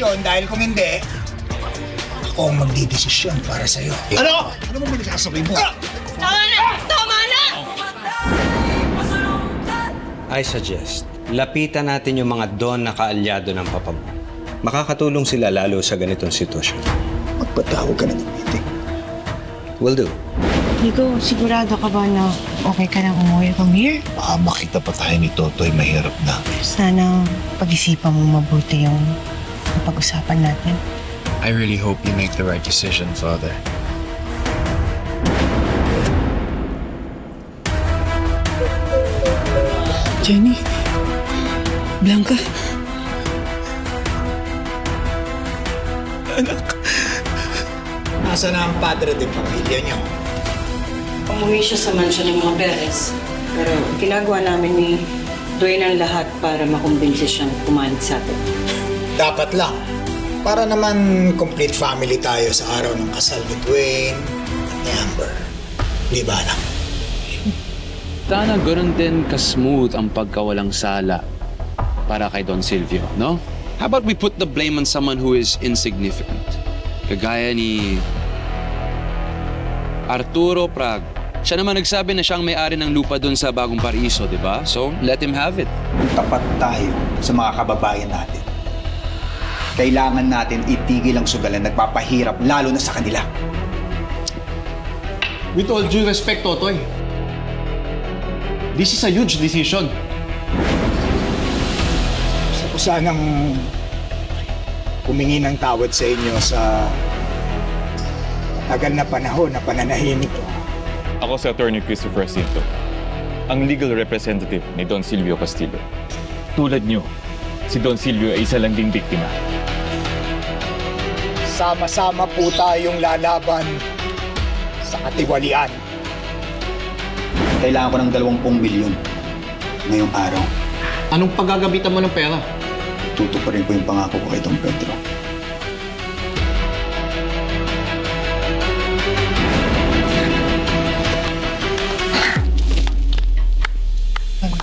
mo magdesisyon dahil kung hindi, ako ang magdidesisyon para sa'yo. Ano? Ano mo pinagsasabi mo? Tama na! Tama na! I suggest, lapitan natin yung mga don na kaalyado ng papa mo. Makakatulong sila lalo sa ganitong sitwasyon. Magpatawag ka na ng meeting. Will do. Nico, sigurado ka ba na okay ka nang umuwi from here? Baka makita pa tayo ni Totoy mahirap na. Sana pag-isipan mo mabuti yung napag-usapan natin. I really hope you make the right decision, Father. Jenny, Blanca, Nasaan na ang padre de pamilya niyo? Umuwi siya sa mansyon ng mga Perez. Pero ginagawa namin ni Dwayne ang lahat para makumbinsi siyang pumalit sa atin. Dapat lang. Para naman complete family tayo sa araw ng kasal ni Dwayne at ni Amber. Di ba anak? Sana ganun din ka-smooth ang pagkawalang sala para kay Don Silvio, no? How about we put the blame on someone who is insignificant? Kagaya ni Arturo Prag. Siya naman nagsabi na siyang may-ari ng lupa doon sa Bagong Paraiso, di ba? So, let him have it. tapat tayo sa mga kababayan natin. Kailangan natin itigil ang sugalan nagpapahirap lalo na sa kanila. With all due respect, Totoy. This is a huge decision. Gusto ko sanang humingi ng tawad sa inyo sa tagal na panahon na pananahimik ko. Ako si Attorney Christopher Cinto, ang legal representative ni Don Silvio Castillo. Tulad niyo, si Don Silvio ay isa lang ding biktima. Sama-sama po tayong lalaban sa katiwalian. Kailangan ko ng 20 milyon ngayong araw. Anong paggagabitan mo ng pera? Tutuparin ko yung pangako ko kay Don Pedro.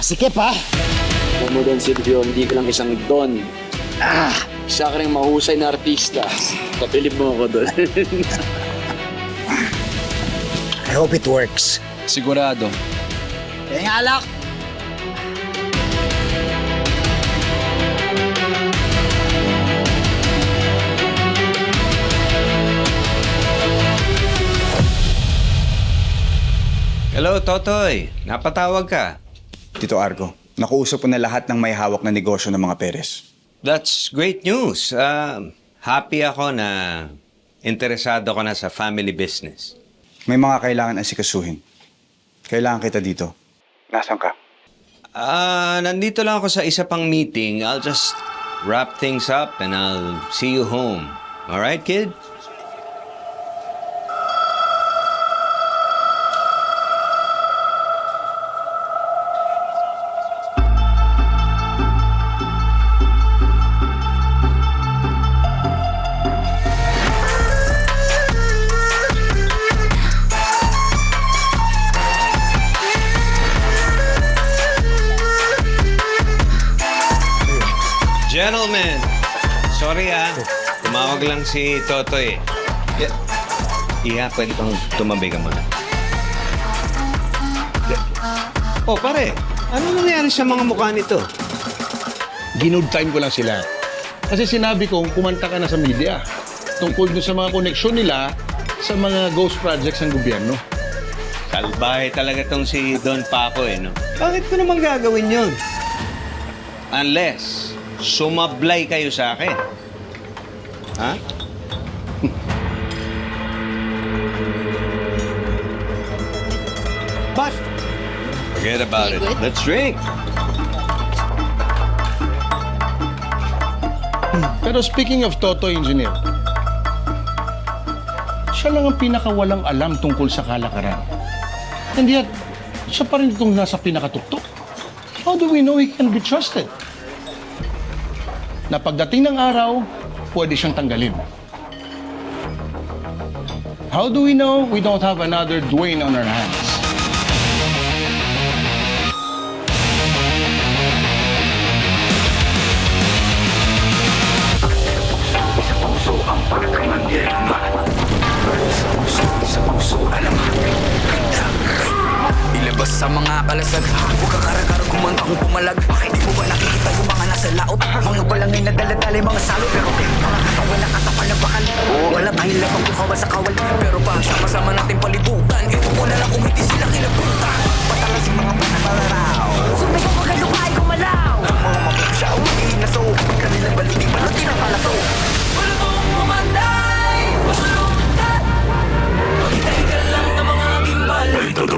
Sikip ha! Mo, Don Silvio, hindi ka lang isang Don. Ah! Isa ka rin mahusay na artista. Kapilip mo ako doon. I hope it works. Sigurado. Kaya nga alak! Hello, Totoy. Napatawag ka. Tito Argo, nakuusap ko na lahat ng may hawak na negosyo ng mga Perez. That's great news. Um, happy ako na interesado ko na sa family business. May mga kailangan asikasuhin. Kailangan kita dito. Nasaan ka? Ah, nandito lang ako sa isa pang meeting. I'll just wrap things up and I'll see you home. All right, kid? Si Totoy. Yeah. Iha, pwede kang tumabi ka muna. Oh, pare. Ano nangyari sa mga mukha nito? Ginood time ko lang sila. Kasi sinabi kong kumanta ka na sa media tungkol dun sa mga koneksyon nila sa mga ghost projects ng gobyerno. Salbahe talaga tong si Don Paco eh, no? Bakit ko naman gagawin yun? Unless, sumablay kayo sa akin. Ha? Forget about it. good? Let's drink. pero speaking of Toto Engineer, siya lang ang pinakawalang alam tungkol sa kalakaran. And yet, siya pa rin itong nasa pinakatuktok. How do we know he can be trusted? Na pagdating ng araw, pwede siyang tanggalin. How do we know we don't have another Dwayne on our hands? Mga kalasag Huwag ka karakar kumanta kung pumalag. Di mo ba nakikita yung mga nasa laot? Mga balangay na daladalay mga salot. Pero mga katawan na katapal na bakal. Wala tayong labang kukawa sa kawal. Pero pag sama-sama natin palibutan Ito ko na lang hindi sila kilabutan Patalas yung mga panapalaraw Sumigaw mga lupay kumalaw Mga mapapasyaw, mag-iinaso Kanilang baliti, balutin ang palaso Dahil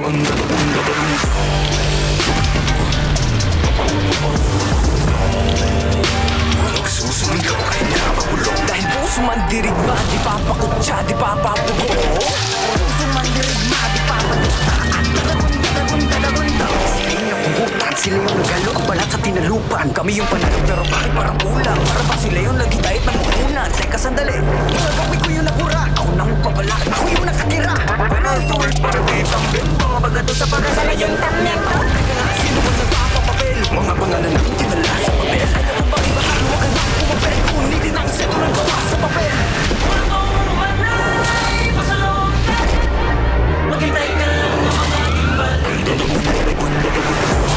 puso man dirigma Di papakutsa, di papapugo Puso man dirigma, di papakutsa At Sila yung puhutan, sila yung nagalo Ang balat sa tinalupan. Kami yung panalo pero bakit parang kulang? Para ba sila yung nagitahit man makunan Teka sandali, gagawin ko yung nakura. Ako nang magpapala, ako yung nakatira. When I told para di tambin Mga bagato sa pagkasala yung nga, sino ba nagpapapapel? Mga pangalan ng tinala sa papel. Ayaw kong bakibahan, huwag kang pumapel? Kunitin ang seto ng gawa sa papel. Maghintay ka lang ng mga gimbal Susumigaw kahit napabulong Dahil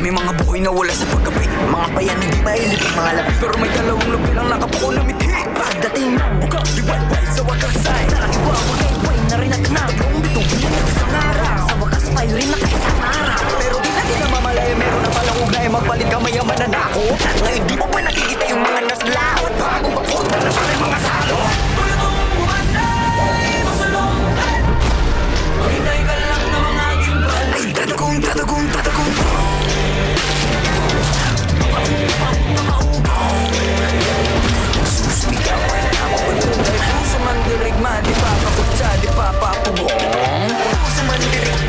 Dami mga buhay na wala sa paggabi Mga bayan hindi mailip mga labi. Pero may dalawang lupi lang nakapuko na mithi. Pagdating ng bukas, di wayway sa wakas ay Nakakiwa, wayway na rin at na Yung bituin na isang araw Sa wakas tayo rin nakaisang araw Pero di natin namamalaya meron na palang ugnay Magpalit ka mayaman na nako. Ngayon di mo pa nakikita yung mga naslaot. Bagong papunta na pala yung mga salo. Tatagong, tatagong, tatagong Susumigaw ay Dahil puso man di pa kaputsa, di pa papugong Puso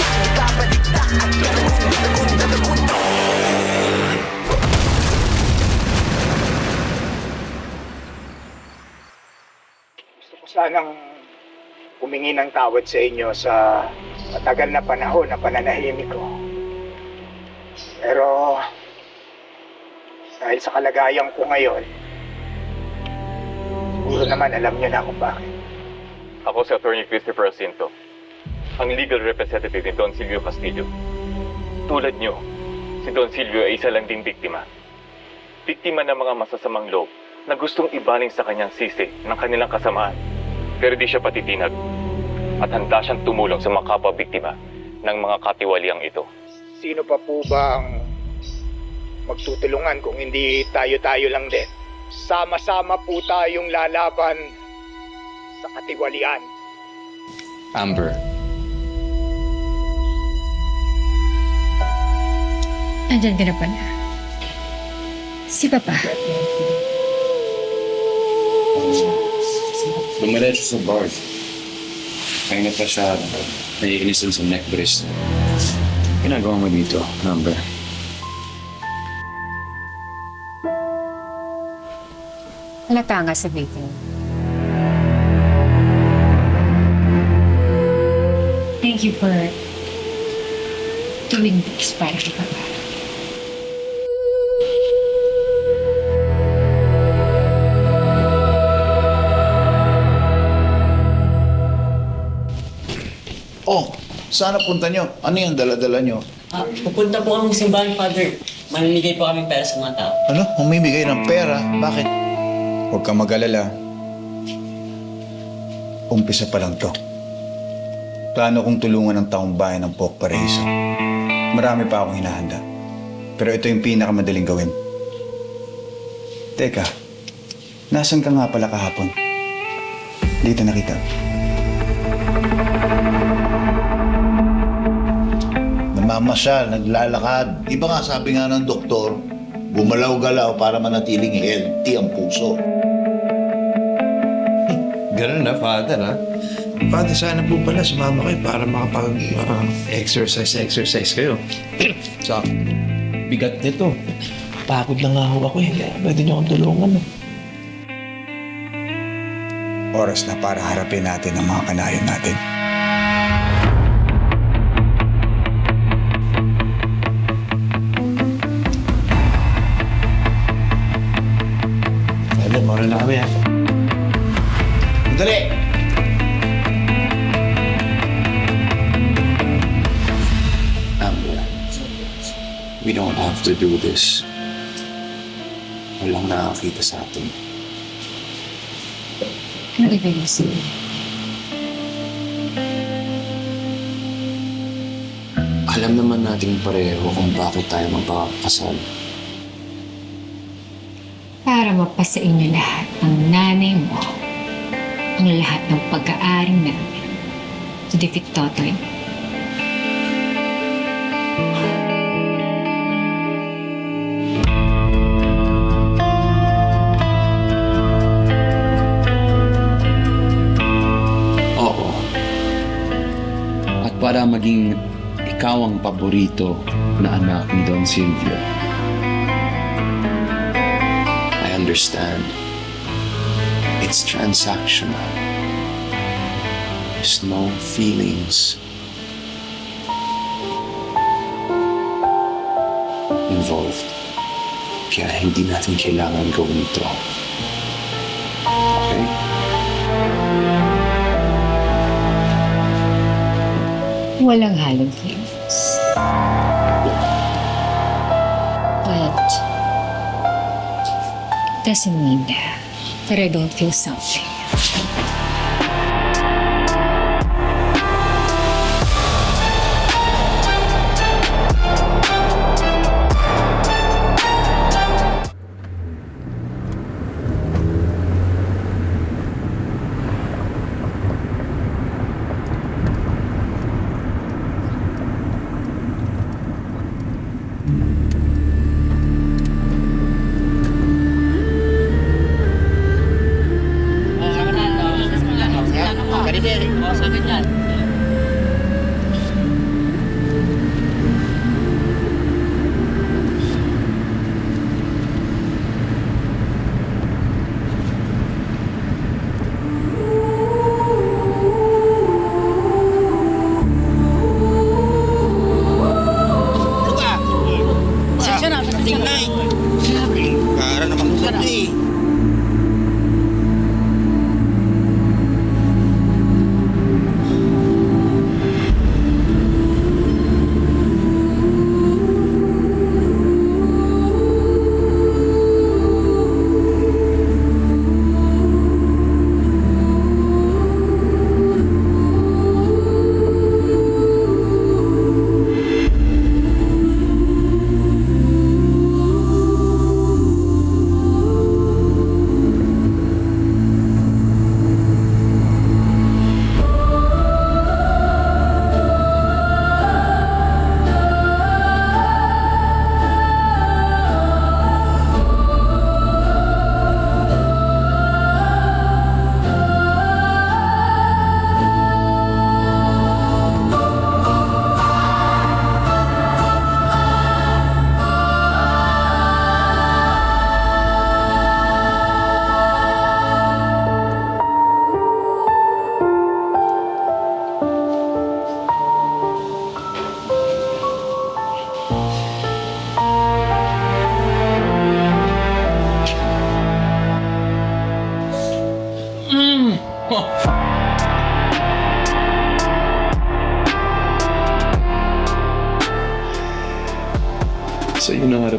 Gusto ko sanang humingi ng tawad sa inyo sa matagal na panahon na pananahimik ko. Pero dahil sa kalagayan ko ngayon, siguro naman alam niyo na kung bakit. Ako si Attorney Christopher Jacinto, ang legal representative ni Don Silvio Castillo. Tulad niyo, si Don Silvio ay isa lang ding biktima. Biktima ng mga masasamang loob na gustong ibaling sa kanyang sisi ng kanilang kasamaan. Pero di siya patitinag at handa siyang tumulong sa mga kapwa-biktima ng mga katiwaliang ito. Sino pa po ba ang magtutulungan kung hindi tayo-tayo lang din? Sama-sama po tayong lalaban sa katiwalian. Amber, Andyan ka na pala. Si Papa. lumiretso sa bar. Kaya na pa siya naiinis dun sa neck brace. Ginagawa mo dito, Amber. Halata nga sa meeting. Thank you for doing this para kay Papa. Sana punta nyo. Ano yung dala-dala nyo? Ah, pupunta po kami sa simbahan, Father. Mamimigay po kami pera sa mga tao. Ano? Humimigay ng pera? Bakit? Huwag kang mag-alala. Umpisa pa lang to. Plano kong tulungan ang taong bayan ng Pok Paraiso. Marami pa akong hinahanda. Pero ito yung pinakamadaling gawin. Teka, nasan ka nga pala kahapon? Dito nakita. Namamasyal, naglalakad. Iba nga sabi nga ng doktor, gumalaw-galaw para manatiling healthy ang puso. Ganun na, Father, ha? Father, sana po pala sumama kayo para makapag-exercise-exercise kayo. Sa bigat nito. Pagod na nga ako eh. Pwede niyo akong tulungan. Eh. Oras na para harapin natin ang mga kanayon natin. Alam, mauna na kami ha. Dali! Amber, we don't have to do this. Walang nakakita sa atin. Ano ibig sabihin? Alam naman nating pareho kung bakit tayo magpapakasal. Para mapasa inyo lahat ng nanay mo ang lahat ng pag-aaring namin sa Dikit Totoy. Oo. At para maging ikaw ang paborito na anak ni Don Silvio. Understand. It's transactional. There's no feelings involved. Kaya hindi natin kailangan gawin ito. Okay? Walang halong doesn't mean that, I don't feel something.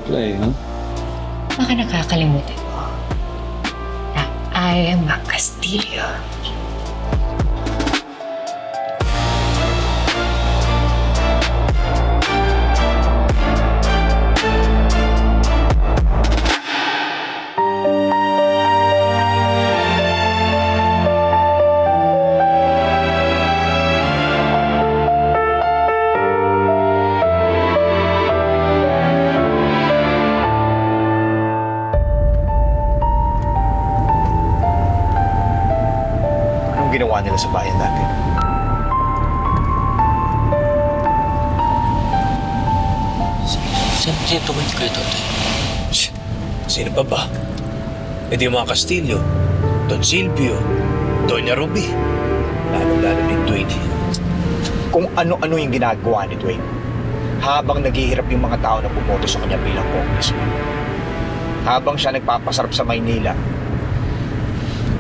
Play, huh? Baka nakakalimutan mo na I am a Castillo. Anong ginawa nila sa bayan natin? Saan siya tungkol kayo, Totoy? Sino pa ba? E di yung mga Castillo, Don Silvio, Doña Ruby. Lalo-lalo ni Dwayne. Kung ano-ano yung ginagawa ni Dwayne habang naghihirap yung mga tao na bumoto sa kanya bilang congressman. Habang siya nagpapasarap sa Maynila,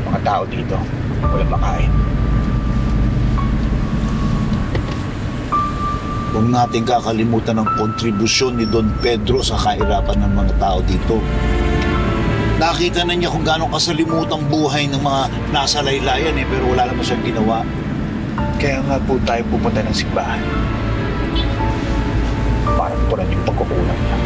mga tao dito, walang makain. Huwag natin kakalimutan ang kontribusyon ni Don Pedro sa kahirapan ng mga tao dito. Nakita na niya kung gaano kasalimutan buhay ng mga nasa laylayan eh, pero wala naman siyang ginawa. Kaya nga po tayo pupunta ng simbahan. Para punan yung pagkukulang niya.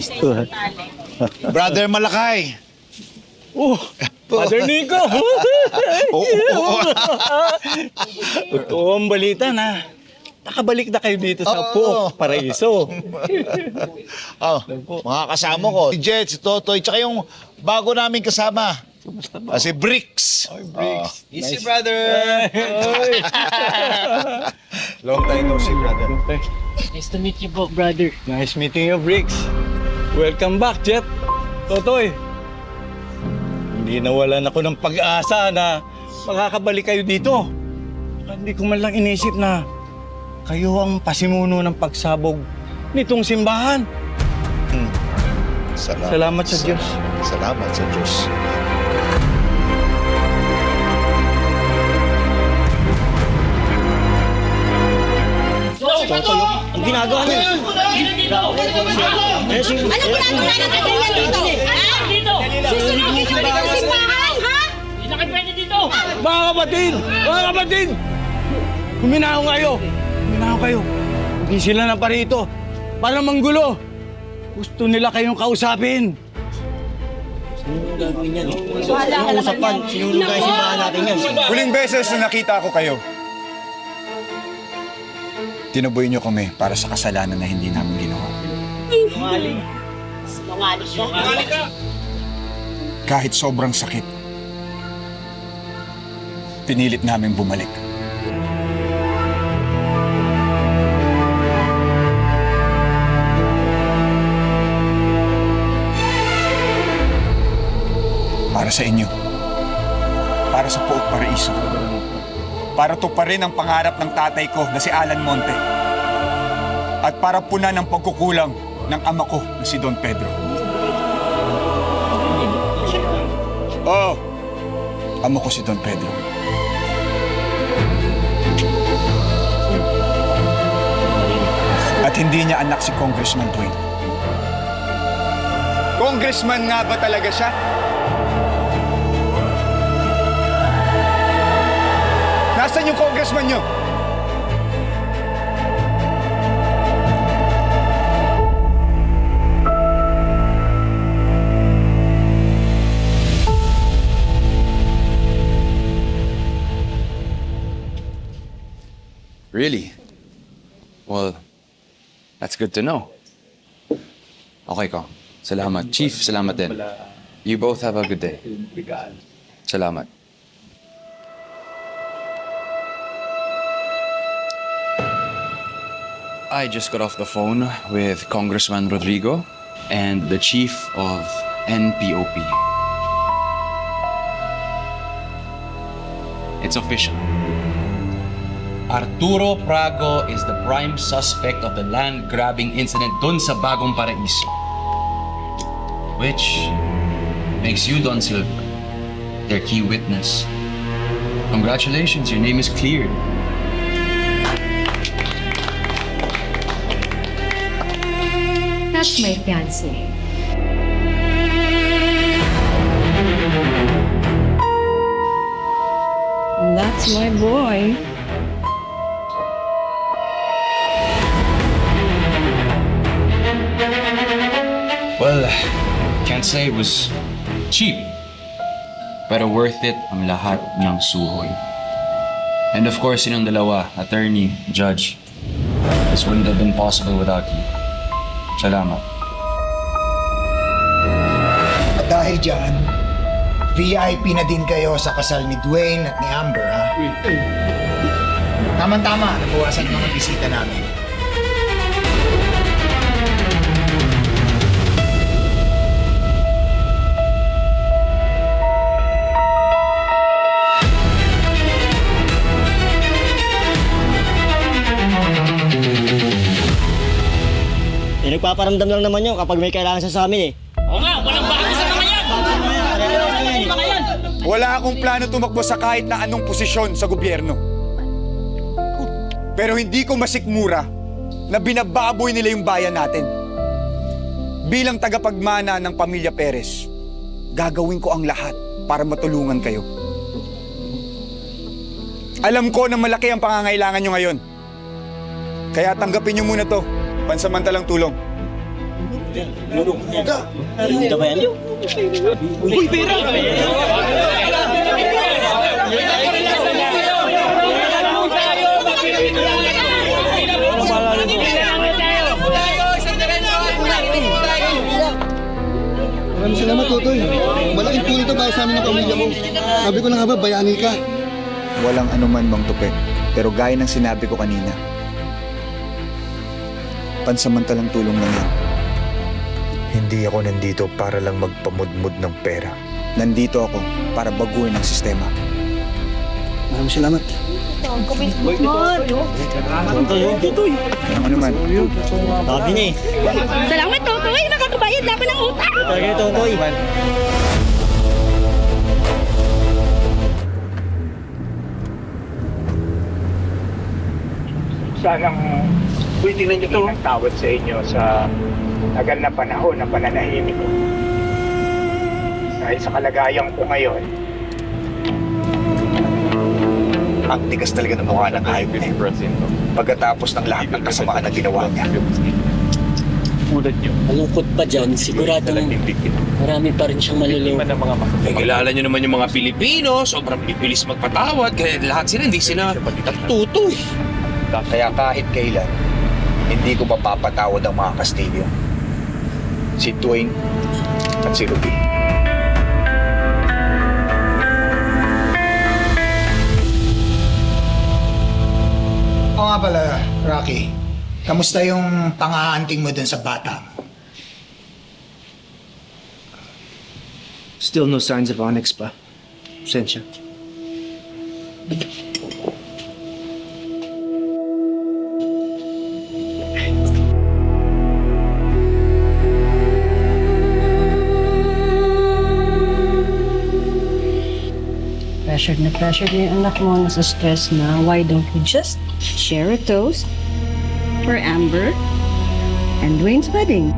Ayos to ha. Brother Malakay! Oh, Father Nico! Oo, oo. Totoo ang balita na nakabalik na kayo dito sa Puok, Paraiso. oh, mga kasama ko, si Jet, si Totoy, tsaka yung bago namin kasama. Ah, si Bricks. Bricks. Easy, brother! Long time no see, brother. Nice to meet you po, brother. Nice meeting you, Bricks. Welcome back, Jet. Totoy. Hindi nawalan ako ng pag-asa na makakabalik kayo dito. Hindi ko man lang inisip na kayo ang pasimuno ng pagsabog nitong simbahan. Salamat, Salamat sa Diyos. Salamat sa Diyos. Totoy, ang ginagawa niyo. Ano ginagawa ng kaganyan dito? Ha? Dito! Susunogin mo dito sa simbahan, ha? Hindi na kayo pwede dito! Mga kapatid! Mga kapatid! Huminahon kayo! Huminahon kayo! Hindi sila na parito para manggulo. Gusto nila kayong kausapin. Wala ka naman yan. Simbahan natin yan. Huling beses na nakita ko kayo. Tinuboy niyo kami para sa kasalanan na hindi namin ginawa. Sinungaling. Sinungaling ka. Kahit sobrang sakit, pinilit namin bumalik. Para sa inyo. Para sa Pook Paraiso. Para tuparin ang pangarap ng tatay ko na si Alan Monte. At para punan ang pagkukulang ng ama ko na si Don Pedro. Oo. Amo ko si Don Pedro. At hindi niya anak si Congressman Dwayne. Congressman nga ba talaga siya? Nasaan yung congressman niyo? Really? Well, that's good to know. Okay ko. Salamat. Chief, salamat din. You both have a good day. Salamat. I just got off the phone with Congressman Rodrigo and the chief of NPOP. It's official. Arturo Prago is the prime suspect of the land grabbing incident dun sa Bagong Paraiso. Which makes you, Don Silva, their key witness. Congratulations, your name is cleared. That's my fiancé. That's my boy. Well, can't say it was cheap. Pero worth it ang lahat ng suhoy. And of course, silang dalawa, attorney, judge. This wouldn't have been possible without you. Salamat. At dahil dyan, VIP na din kayo sa kasal ni Dwayne at ni Amber, ha? Tama-tama, nabawasan yung mga bisita namin. Eh, nagpaparamdam lang naman yun kapag may kailangan siya sa amin eh. Oo nga, walang bago sa mga yan! Wala akong plano tumakbo sa kahit na anong posisyon sa gobyerno. Pero hindi ko masikmura na binababoy nila yung bayan natin. Bilang tagapagmana ng pamilya Perez, gagawin ko ang lahat para matulungan kayo. Alam ko na malaki ang pangangailangan nyo ngayon. Kaya tanggapin nyo muna to, pansamantalang tulong. Ano? Uy, pera! Maraming salamat, Totoy. Malaking tulong ito para sa amin ng pamilya mo. Sabi ko na nga ba, bayani ka. Walang anuman mang tupe. Pero gaya ng sinabi ko kanina, pansamantalang tulong lang yan. Hindi ako nandito para lang magpamudmud ng pera. Nandito ako para baguhin ang sistema. Maraming salamat. Ano naman? Sabi niya eh. Salamat, Totoy! Makakabayad na ako ng utang! Talaga ito, Toy. Sanang tingnan niyo ito. ng tawad sa inyo sa tagal na panahon na pananahimik ko. Dahil sa kalagayan ko ngayon, Ang tigas talaga ng mukha ng yun. Pagkatapos ng lahat ng kasamaan na ginawa niya. Malungkot pa dyan, siguradong marami pa rin siyang malulungkot. Eh, kilala nyo naman yung mga Pilipino, sobrang bibilis magpatawad, kaya lahat sila hindi sila natuto eh. Kaya kahit kailan, hindi ko mapapatawad ang mga Castillo. Si Dwayne at si Ruby. Oo nga pala, Rocky. Kamusta yung pang-aanting mo dun sa bata? Still no signs of Onyx pa. Sensya. Pressured na pressured na yung anak mo, nasa stress na. Why don't we just share a toast for Amber and Dwayne's wedding?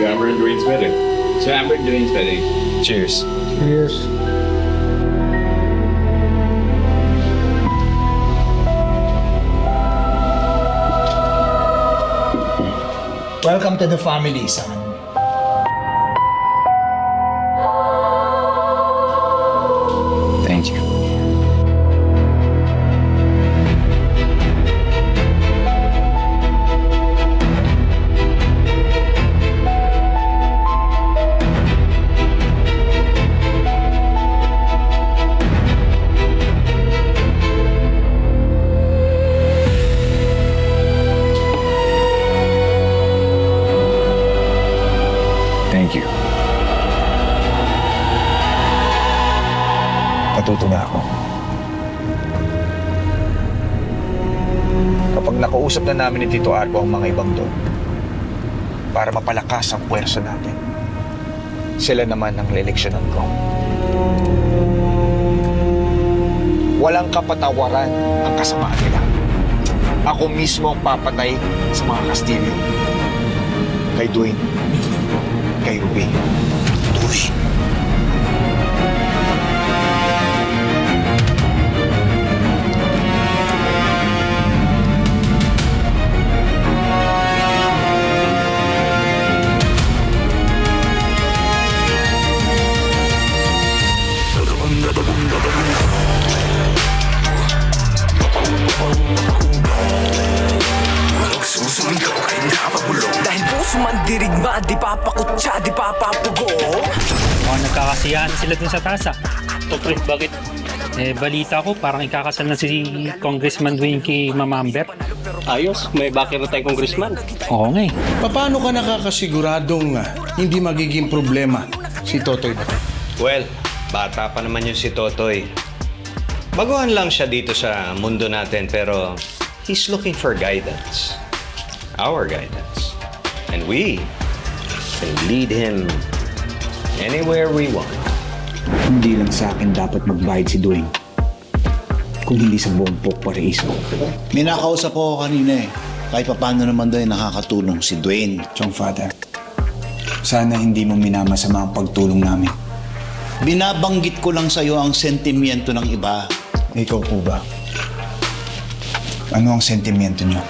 The Amber and Dwayne's wedding. So Amber and Dwayne's wedding. Cheers. Cheers. Welcome to the family, son. Na namin ni Tito Arco ang mga ibang doon, para mapalakas ang puwersa natin, sila naman ang leleksyonan ko. Walang kapatawaran ang kasamaan nila. Ako mismo ang papatay sa mga Kastilyo. Kay Dwayne. Kay Ruby. Dwayne. Sila dun sa tasa. O pre, bakit? Eh, balita ko, parang ikakasal na si Congressman Dwayne kay Mama Amber. Ayos, may bakit na tayong congressman. Oo nga eh. Paano ka nakakasiguradong ah, hindi magiging problema si Totoy na to? Well, bata pa naman yung si Totoy. Baguhan lang siya dito sa mundo natin pero he's looking for guidance. Our guidance. And we can lead him anywhere we want. Hindi lang sa akin dapat magbayad si Dwayne. Kung hindi sa buong Pok Paraiso. May nakausap ko kanina eh. Kahit paano naman daw eh, nakakatulong si Dwayne. Chong Father, sana hindi mo minamasama ang pagtulong namin. Binabanggit ko lang sa'yo ang sentimiento ng iba. Ikaw po ba? Ano ang sentimiento niyo?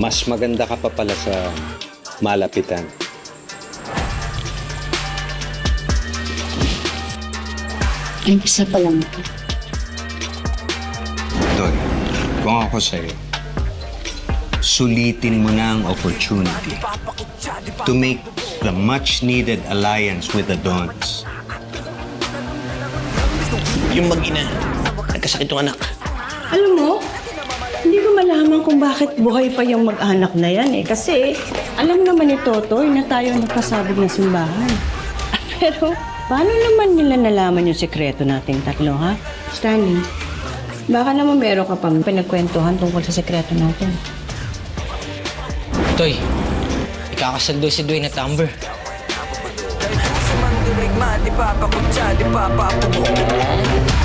Mas maganda ka pa pala sa malapitan. Umpisa pa lang ito. Doy, kung ako sa'yo, sulitin mo na ang opportunity to make the much-needed alliance with the Dons. Yung mag-ina, nagkasakit yung anak. Alam mo, hindi ko malaman kung bakit buhay pa yung mag-anak na yan eh. Kasi alam naman ni Totoy na tayo nagkasabog ng simbahan. Pero paano naman nila nalaman yung sekreto nating tatlo, ha? Stanley, baka naman meron ka pang pinagkwentuhan tungkol sa sekreto natin. Toy, ikakasal daw si Dwayne at Amber. Di papakutsa, di papapugo